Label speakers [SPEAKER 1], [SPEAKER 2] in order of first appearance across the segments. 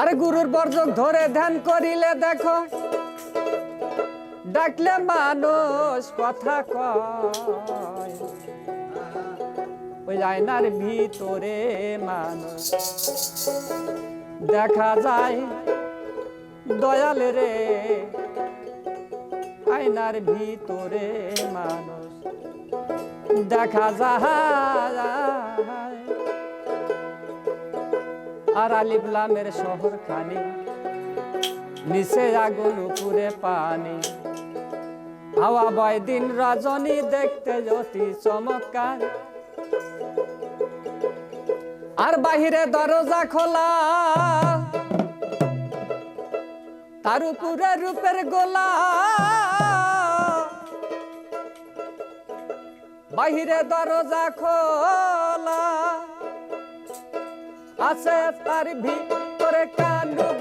[SPEAKER 1] আরে গুরুর বর্জক ধরে ধ্যান করিলে দেখো। ডাকলে মানুষ কথা কয়। ওই আয়নার ভিতরে মানুষ। দেখা যায় দয়াল রে। আয়নার ভিতরে মানুষ। দেখা যায় আর আলিফলামের শহর খানি। নিচে আগুন উপরে পানি। হাওয়া বয় দিন রজনী দেখতে অতি চমৎকার। আর বাহিরে দরজা খোলা। তার উপরে রূপের গোলা। বাহিরে দরজা খোলা। আছে তার ভিতরে কানু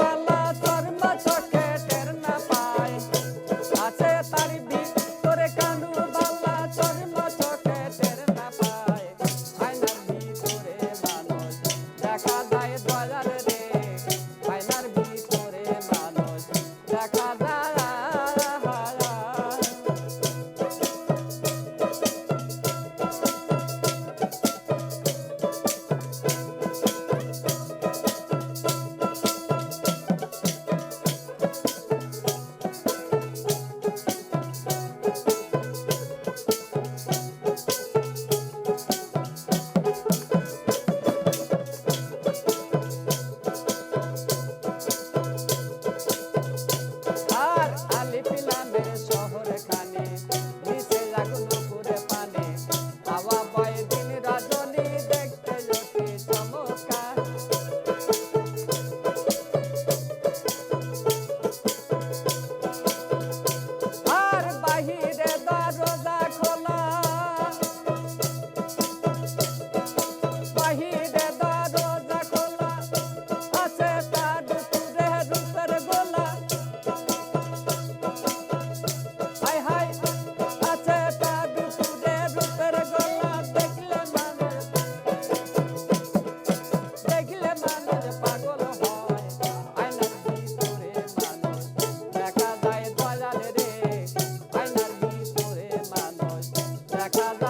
[SPEAKER 1] like my life.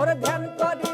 [SPEAKER 1] ওর ধ্যান করি।